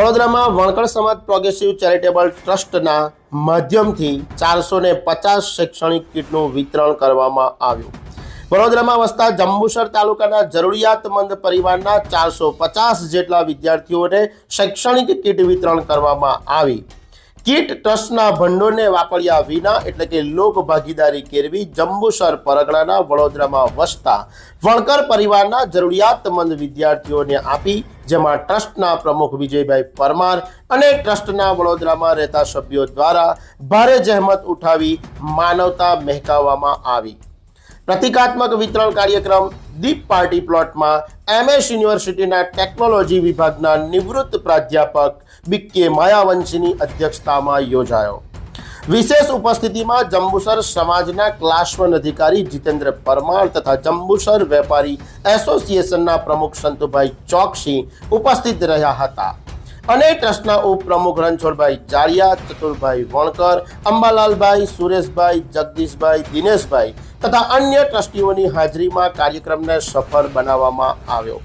વડોદરામાં વણકર સમાજ progressive charitable ટ્રસ્ટના માધ્યમથી ચારસો ને પચાસ શૈક્ષણિક કીટનું વિતરણ કરવામાં આવ્યું. વડોદરામાં વસતા જંબુસર તાલુકાના જરૂરિયાતમંદ પરિવારના ચારસો પચાસ જેટલા વિદ્યાર્થીઓને શૈક્ષણિક કીટ વિતરણ કરવામાં આવી. કીટ ટ્રસ્ટના ભંડોળને વાપર્યા વિના એટલે કે લોક ભાગીદારી કેળવી જંબુસર પરગણાના વડોદરામાં વસતા વણકર પરિવારના જરૂરિયાતમંદ વિદ્યાર્થીઓને આપી જેમાં ટ્રસ્ટના પ્રમુખ વિજયભાઈ પરમાર અને ટ્રસ્ટના વડોદરામાં રહેતા સભ્યો દ્વારા ભારે જહેમત ઉઠાવી માનવતા મહેકાવવામાં આવી. પ્રતિકાત્મક વિતરણ કાર્યક્રમ દીપ પાર્ટી પ્લોટમાં એમએસ યુનિવર્સિટીના ટેકનોલોજી વિભાગના નિવૃત્ત પ્રાધ્યાપક બી કે માયાવંશીની અધ્યક્ષતામાં યોજાયો. વિશેષ ઉપસ્થિતિમાં જંબુસર સમાજના ક્લાસવન અધિકારી જીતેન્દ્ર પરમાર તથા જંબુસર વેપારી એસોસિએશનના પ્રમુખ સંતુભાઈ ચોકસી ઉપસ્થિત રહ્યા હતા. અને ટ્રસ્ટના ઉપપ્રમુખ રણછોડભાઈ જારિયા ચતુરભાઈ વણકર, અંબાલાલભાઈ, સુરેશભાઈ, જગદીશભાઈ, દિનેશભાઈ તથા અન્ય ટ્રસ્ટીઓની હાજરીમાં કાર્યક્રમને સફળ બનાવવામાં આવ્યો.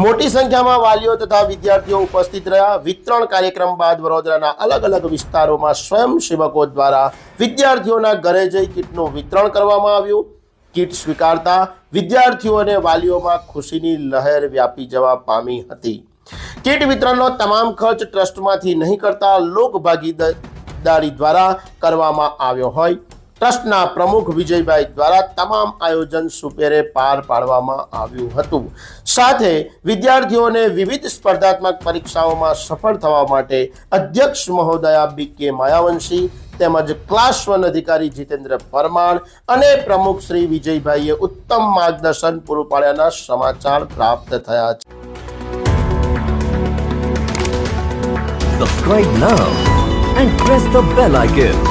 મોટી સંખ્યામાં વાલીઓ તથા વિદ્યાર્થીઓ ઉપસ્થિત રહ્યા. વિતરણ કાર્યક્રમ બાદ વડોદરાના અલગ અલગ વિસ્તારોમાં સ્વયંસેવકો દ્વારા વિદ્યાર્થીઓના ઘરે જઈ કીટનું વિતરણ કરવામાં આવ્યું. કીટ સ્વીકારતા વિદ્યાર્થીઓ અને વાલીઓમાં ખુશીની લહેર વ્યાપી જવા પામી હતી. કીટ વિતરણનો તમામ ખર્ચ ટ્રસ્ટમાંથી નહીં કરતા લોકભાગીદારી દ્વારા કરવામાં આવ્યો હોય. ટ્રસ્ટના પ્રમુખ વિજયભાઈ દ્વારા તમામ આયોજન સુપેરે પાર પાડવામાં આવ્યું હતું સાથે વિદ્યાર્થીઓને વિવિધ સ્પર્ધાત્મક પરીક્ષાઓમાં સફળ થવા માટે અધ્યક્ષ મહોદયા બી કે માયાવંશી તેમજ ક્લાસ વન અધિકારી જીતેન્દ્ર પરમાર અને પ્રમુખ શ્રી વિજયભાઈએ ઉત્તમ માર્ગદર્શન પૂરું પાડ્યાના સમાચાર પ્રાપ્ત થયા છે Subscribe now and press the bell icon.